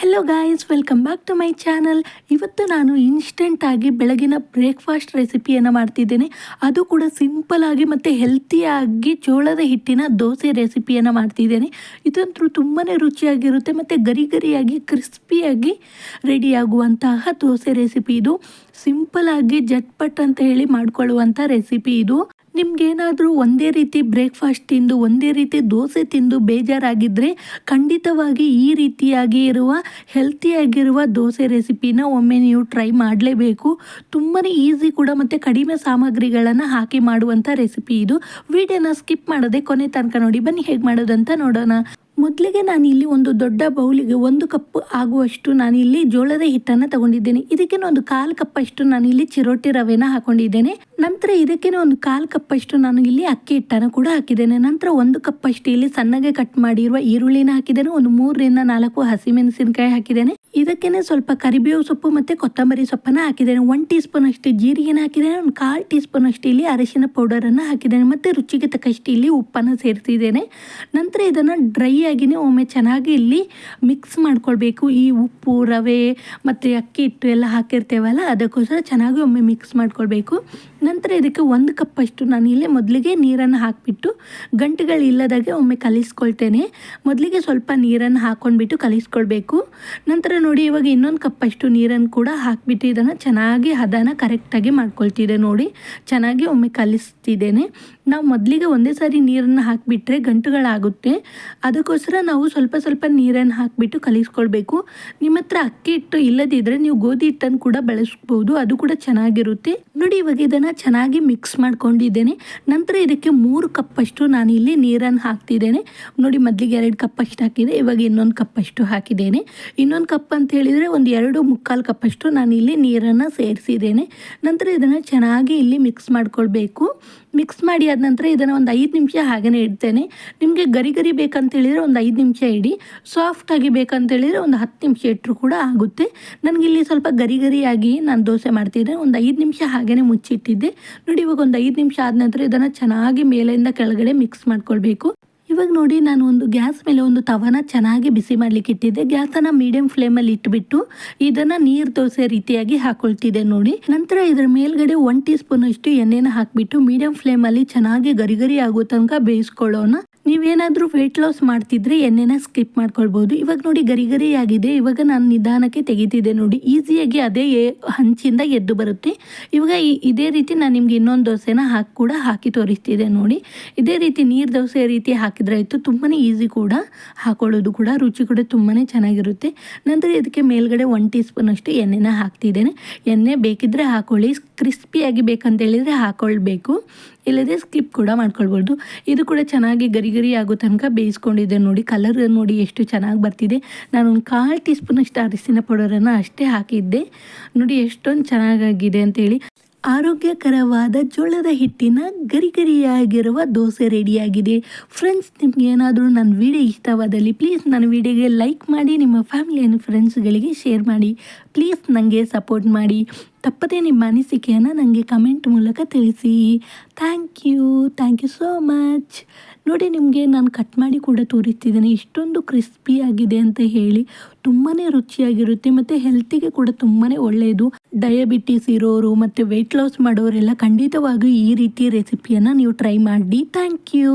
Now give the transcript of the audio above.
Hello guys welcome back to my channel ಇವತ್ತು ನಾನು ಇನ್ಸ್ಟೆಂಟಾಗಿ ಬೆಳಗಿನ ಬ್ರೇಕ್ಫಾಸ್ಟ್ ರೆಸಿಪಿಯನ್ನು ಮಾಡ್ತಿದ್ದೇನೆ. ಅದು ಕೂಡ ಸಿಂಪಲ್ ಆಗಿ ಮತ್ತು ಹೆಲ್ತಿಯಾಗಿ ಜೋಳದ ಹಿಟ್ಟಿನ ದೋಸೆ ರೆಸಿಪಿಯನ್ನು ಮಾಡ್ತಿದ್ದೇನೆ. ಇದಂತೂ ತುಂಬಾ ರುಚಿಯಾಗಿರುತ್ತೆ ಮತ್ತು ಗರಿ ಗರಿಯಾಗಿ ಕ್ರಿಸ್ಪಿಯಾಗಿ ರೆಡಿಯಾಗುವಂತಹ ದೋಸೆ ರೆಸಿಪಿ ಇದು. ಸಿಂಪಲ್ ಆಗಿ ಜಟ್ಪಟ್ ಅಂತ ಹೇಳಿ ಮಾಡ್ಕೊಳ್ಳುವಂಥ ರೆಸಿಪಿ ಇದು. ನಿಮ್ಗೇನಾದರೂ ಒಂದೇ ರೀತಿ ಬ್ರೇಕ್ಫಾಸ್ಟ್ ತಿಂದು, ಒಂದೇ ರೀತಿ ದೋಸೆ ತಿಂದು ಬೇಜಾರಾಗಿದ್ದರೆ ಖಂಡಿತವಾಗಿ ಈ ರೀತಿಯಾಗಿ ಇರುವ ಹೆಲ್ತಿಯಾಗಿರುವ ದೋಸೆ ರೆಸಿಪಿನ ಒಮ್ಮೆ ನೀವು ಟ್ರೈ ಮಾಡಲೇಬೇಕು. ತುಂಬಾ ಈಸಿ ಕೂಡ ಮತ್ತು ಕಡಿಮೆ ಸಾಮಗ್ರಿಗಳನ್ನು ಹಾಕಿ ಮಾಡುವಂಥ ರೆಸಿಪಿ ಇದು. ವಿಡಿಯೋನ ಸ್ಕಿಪ್ ಮಾಡದೆ ಕೊನೆ ತನಕ ನೋಡಿ. ಬನ್ನಿ ಹೇಗೆ ಮಾಡೋದಂತ ನೋಡೋಣ. ಮೊದಲಿಗೆ ನಾನು ಇಲ್ಲಿ ಒಂದು ದೊಡ್ಡ ಬೌಲಿಗೆ ಒಂದು ಕಪ್ ಆಗುವಷ್ಟು ನಾನಿಲ್ಲಿ ಜೋಳದ ಹಿಟ್ಟನ್ನು ತಗೊಂಡಿದ್ದೇನೆ. ಇದಕ್ಕೆ ಒಂದು ಕಾಲು ಕಪ್ಪಷ್ಟು ನಾನಿಲ್ಲಿ ಚಿರೋಟಿ ರವೆನ ಹಾಕೊಂಡಿದ್ದೇನೆ. ನಂತರ ಇದಕ್ಕೆ ಒಂದು ಕಾಲು ಕಪ್ಪಷ್ಟು ನಾನು ಇಲ್ಲಿ ಅಕ್ಕಿ ಹಿಟ್ಟನ್ನು ಕೂಡ ಹಾಕಿದ್ದೇನೆ. ನಂತರ ಒಂದು ಕಪ್ಪಷ್ಟು ಇಲ್ಲಿ ಸಣ್ಣಗೆ ಕಟ್ ಮಾಡಿರುವ ಈರುಳ್ಳಿನ ಹಾಕಿದ್ದೇನೆ. ಒಂದು ಮೂರರಿಂದ ನಾಲ್ಕು ಹಸಿಮೆಣಸಿನಕಾಯಿ ಹಾಕಿದ್ದೇನೆ. ಇದಕ್ಕೇನೆ ಸ್ವಲ್ಪ ಕರಿಬೇವು ಸೊಪ್ಪು ಮತ್ತು ಕೊತ್ತಂಬರಿ ಸೊಪ್ಪನ್ನು ಹಾಕಿದ್ದೇನೆ. ಒನ್ ಟೀ ಸ್ಪೂನ್ ಅಷ್ಟು ಜೀರಿಗೆನ ಹಾಕಿದ್ದೇನೆ. ಒಂದು ಕಾಲು ಟೀ ಸ್ಪೂನ್ ಅಷ್ಟು ಇಲ್ಲಿ ಅರಿಶಿನ ಪೌಡರನ್ನು ಹಾಕಿದ್ದೇನೆ. ಮತ್ತು ರುಚಿಗೆ ತಕ್ಕಷ್ಟು ಇಲ್ಲಿ ಉಪ್ಪನ್ನು ಸೇರಿಸಿದ್ದೇನೆ. ನಂತರ ಇದನ್ನು ಡ್ರೈ ಆಗಿನೇ ಒಮ್ಮೆ ಚೆನ್ನಾಗಿ ಇಲ್ಲಿ ಮಿಕ್ಸ್ ಮಾಡ್ಕೊಳ್ಬೇಕು. ಈ ಉಪ್ಪು, ರವೆ ಮತ್ತು ಅಕ್ಕಿ ಹಿಟ್ಟು ಎಲ್ಲ ಹಾಕಿರ್ತೇವಲ್ಲ, ಅದಕ್ಕೋಸ್ಕರ ಚೆನ್ನಾಗಿ ಒಮ್ಮೆ ಮಿಕ್ಸ್ ಮಾಡ್ಕೊಳ್ಬೇಕು. ನಂತರ ಇದಕ್ಕೆ ಒಂದು ಕಪ್ಪಷ್ಟು ನಾನು ಇಲ್ಲೇ ಮೊದಲಿಗೆ ನೀರನ್ನು ಹಾಕಿಬಿಟ್ಟು ಗಂಟುಗಳಿಲ್ಲದಾಗೆ ಒಮ್ಮೆ ಕಲಿಸ್ಕೊಳ್ತೇನೆ. ಮೊದಲಿಗೆ ಸ್ವಲ್ಪ ನೀರನ್ನು ಹಾಕ್ಕೊಂಡ್ಬಿಟ್ಟು ಕಲಿಸ್ಕೊಳ್ಬೇಕು. ನಂತರ ನೋಡಿ ಇವಾಗ ಇನ್ನೊಂದು ಕಪ್ಪಷ್ಟು ನೀರನ್ನು ಕೂಡ ಹಾಕಿಬಿಟ್ಟು ಇದನ್ನು ಚೆನ್ನಾಗಿ ಹದನ ಕರೆಕ್ಟಾಗಿ ಮಾಡ್ಕೊಳ್ತಿದೆ ನೋಡಿ. ಚೆನ್ನಾಗಿ ಒಮ್ಮೆ ಕಲಿಸ್ತಿದ್ದೇನೆ. ನಾವು ಮೊದಲಿಗೆ ಒಂದೇ ಸಾರಿ ನೀರನ್ನು ಹಾಕಿಬಿಟ್ರೆ ಗಂಟುಗಳಾಗುತ್ತೆ. ಅದಕ್ಕೋಸ್ಕರ ನಾವು ಸ್ವಲ್ಪ ಸ್ವಲ್ಪ ನೀರನ್ನು ಹಾಕಿಬಿಟ್ಟು ಕಲಿಸ್ಕೊಳ್ಬೇಕು. ನಿಮ್ಮ ಹತ್ರ ಅಕ್ಕಿ ಹಿಟ್ಟು ಇಲ್ಲದಿದ್ದರೆ ನೀವು ಗೋಧಿ ಹಿಟ್ಟನ್ನು ಕೂಡ ಬಳಸ್ಬೋದು. ಅದು ಕೂಡ ಚೆನ್ನಾಗಿರುತ್ತೆ. ನೋಡಿ, ಇವಾಗ ಇದನ್ನು ಚೆನ್ನಾಗಿ ಮಿಕ್ಸ್ ಮಾಡ್ಕೊಂಡಿದ್ದೇನೆ. ನಂತರ ಇದಕ್ಕೆ ಮೂರು ಕಪ್ಪಷ್ಟು ನಾನು ಇಲ್ಲಿ ನೀರನ್ನು ಹಾಕ್ತಿದ್ದೇನೆ. ನೋಡಿ, ಮೊದಲಿಗೆ ಎರಡು ಕಪ್ಪಷ್ಟು ಹಾಕಿದೆ, ಇವಾಗ ಇನ್ನೊಂದು ಕಪ್ಪಷ್ಟು ಹಾಕಿದ್ದೇನೆ. ಇನ್ನೊಂದು ಕಪ್ ಅಂತ ಹೇಳಿದರೆ ಒಂದು ಎರಡು ಮುಕ್ಕಾಲು ಕಪ್ಪಷ್ಟು ನಾನು ಇಲ್ಲಿ ನೀರನ್ನು ಸೇರಿಸಿದ್ದೇನೆ. ನಂತರ ಇದನ್ನು ಚೆನ್ನಾಗಿ ಇಲ್ಲಿ ಮಿಕ್ಸ್ ಮಾಡ್ಕೊಳ್ಬೇಕು. ಮಿಕ್ಸ್ ಮಾಡಿ ಆದ ನಂತರ ಇದನ್ನು ಒಂದು ಐದು ನಿಮಿಷ ಹಾಗೆಯೇ ಇಡ್ತೇನೆ. ನಿಮಗೆ ಗರಿ ಗರಿ ಬೇಕಂತ ಹೇಳಿದರೆ ಒಂದು ಐದು ನಿಮಿಷ ಇಡಿ. ಸಾಫ್ಟಾಗಿ ಬೇಕಂತ ಹೇಳಿದರೆ ಒಂದು ಹತ್ತು ನಿಮಿಷ ಇಟ್ಟರು ಕೂಡ ಆಗುತ್ತೆ. ನನಗಿಲ್ಲಿ ಸ್ವಲ್ಪ ಗರಿ ಗರಿಯಾಗಿ ನಾನು ದೋಸೆ ಮಾಡ್ತಿದ್ದೆ. ಒಂದು ಐದು ನಿಮಿಷ ಹಾಗೆಯೇ ಮುಚ್ಚಿಟ್ಟಿದ್ದೆ. ನೋಡಿ, ಇವಾಗ ಒಂದು ಐದು ನಿಮಿಷ ಆದ ನಂತರ ಇದನ್ನು ಚೆನ್ನಾಗಿ ಮೇಲೆಯಿಂದ ಕೆಳಗಡೆ ಮಿಕ್ಸ್ ಮಾಡ್ಕೊಳ್ಬೇಕು. ಇವಾಗ ನೋಡಿ, ನಾನು ಒಂದು ಗ್ಯಾಸ್ ಮೇಲೆ ಒಂದು ತವನ ಚೆನ್ನಾಗಿ ಬಿಸಿ ಮಾಡಲಿಕ್ಕೆ ಇಟ್ಟಿದ್ದೆ. ಗ್ಯಾಸನ್ನು ಮೀಡಿಯಂ ಫ್ಲೇಮಲ್ಲಿ ಇಟ್ಬಿಟ್ಟು ಇದನ್ನು ನೀರು ದೋಸೆ ರೀತಿಯಾಗಿ ಹಾಕೊಳ್ತಿದ್ದೆ ನೋಡಿ. ನಂತರ ಇದರ ಮೇಲ್ಗಡೆ ಒನ್ ಟೀ ಸ್ಪೂನ್ ಅಷ್ಟು ಎಣ್ಣೆನ ಹಾಕಿಬಿಟ್ಟು ಮೀಡಿಯಂ ಫ್ಲೇಮಲ್ಲಿ ಚೆನ್ನಾಗಿ ಗರಿಗರಿ ಗರಿ ಆಗೋ ತನಕ ಬೇಯಿಸ್ಕೊಳ್ಳೋಣ. ನೀವೇನಾದರೂ ವೆಯ್ಟ್ ಲಾಸ್ ಮಾಡ್ತಿದ್ರೆ ಎಣ್ಣೆನ ಸ್ಕಿಪ್ ಮಾಡ್ಕೊಳ್ಬೋದು. ಇವಾಗ ನೋಡಿ ಗರಿ ಗರಿ ಆಗಿದೆ ಇವಾಗ ನಾನು ನಿಧಾನಕ್ಕೆ ತೆಗಿತಿದ್ದೆ ನೋಡಿ. ಈಸಿಯಾಗಿ ಅದೇ ಹಂಚಿಂದ ಎದ್ದು ಬರುತ್ತೆ. ಇವಾಗ ಇದೇ ರೀತಿ ನಾನು ನಿಮ್ಗೆ ಇನ್ನೊಂದು ದೋಸೆನ ಹಾಕಿ ಕೂಡ ಹಾಕಿ ತೋರಿಸ್ತಿದ್ದೆ ನೋಡಿ. ಇದೇ ರೀತಿ ನೀರು ದೋಸೆ ರೀತಿ ಹಾಕಿದ್ರೆ ಆಯಿತು. ತುಂಬಾ ಈಸಿ ಕೂಡ ಹಾಕೊಳ್ಳೋದು ಕೂಡ. ರುಚಿ ಕೂಡ ತುಂಬಾ ಚೆನ್ನಾಗಿರುತ್ತೆ. ನಂತರ ಇದಕ್ಕೆ ಮೇಲ್ಗಡೆ ಒನ್ ಟೀ ಸ್ಪೂನ್ ಅಷ್ಟು ಎಣ್ಣೆನ ಹಾಕ್ತಿದ್ದೇನೆ. ಎಣ್ಣೆ ಬೇಕಿದ್ದರೆ ಹಾಕೊಳ್ಳಿ. ಕ್ರಿಸ್ಪಿಯಾಗಿ ಬೇಕಂತ ಹೇಳಿದರೆ ಹಾಕೊಳ್ಬೇಕು. ಇಲ್ಲದೆ ಸ್ಕಿಪ್ ಕೂಡ ಮಾಡ್ಕೊಳ್ಬೋದು. ಇದು ಕೂಡ ಚೆನ್ನಾಗಿ ಗರಿ ಗರಿ ಆಗೋ ತನಕ ಬೇಯಿಸ್ಕೊಂಡಿದ್ದೆ ನೋಡಿ. ಕಲರ್ ನೋಡಿ ಎಷ್ಟು ಚೆನ್ನಾಗಿ ಬರ್ತಿದೆ. ನಾನು ಒಂದು ಕಾಲು ಟೀ ಸ್ಪೂನಷ್ಟು ಅರಿಸಿನ ಪೌಡರನ್ನು ಅಷ್ಟೇ ಹಾಕಿದ್ದೆ. ನೋಡಿ ಎಷ್ಟೊಂದು ಚೆನ್ನಾಗಾಗಿದೆ ಅಂತೇಳಿ. ಆರೋಗ್ಯಕರವಾದ ಜೋಳದ ಹಿಟ್ಟಿನ ಗರಿ ಗರಿಯಾಗಿರುವ ದೋಸೆ ರೆಡಿಯಾಗಿದೆ. ಫ್ರೆಂಡ್ಸ್ ನಿಮ್ಗೆ ಏನಾದರೂ ನನ್ನ ವಿಡಿಯೋ ಇಷ್ಟವಾದಲ್ಲಿ ಪ್ಲೀಸ್ ನನ್ನ ವಿಡಿಯೋಗೆ ಲೈಕ್ ಮಾಡಿ, ನಿಮ್ಮ ಫ್ಯಾಮಿಲಿ ಆ್ಯಂಡ್ ಫ್ರೆಂಡ್ಸ್ಗಳಿಗೆ ಶೇರ್ ಮಾಡಿ. ಪ್ಲೀಸ್ ನನಗೆ ಸಪೋರ್ಟ್ ಮಾಡಿ. ತಪ್ಪದೇ ನಿಮ್ಮ ಅನಿಸಿಕೆಯನ್ನು ನನಗೆ ಕಮೆಂಟ್ ಮೂಲಕ ತಿಳಿಸಿ. Thank you thank you so much ನೋಡಿ, ನಿಮಗೆ ನಾನು ಕಟ್ ಮಾಡಿ ಕೂಡ ತೋರಿಸ್ತಿದ್ದೇನೆ ಇಷ್ಟೊಂದು ಕ್ರಿಸ್ಪಿ ಆಗಿದೆ ಅಂತ ಹೇಳಿ. ತುಂಬಾ ರುಚಿಯಾಗಿರುತ್ತೆ. ಮತ್ತು ಹೆಲ್ತಿಗೆ ಕೂಡ ತುಂಬಾ ಒಳ್ಳೆಯದು ಡಯಾಬಿಟೀಸ್ ಇರೋರು ಮತ್ತು ವೆಯ್ಟ್ ಲಾಸ್ ಮಾಡೋರೆಲ್ಲ ಖಂಡಿತವಾಗಿಯೂ ಈ ರೀತಿ ರೆಸಿಪಿಯನ್ನು ನೀವು ಟ್ರೈ ಮಾಡಿ. Thank you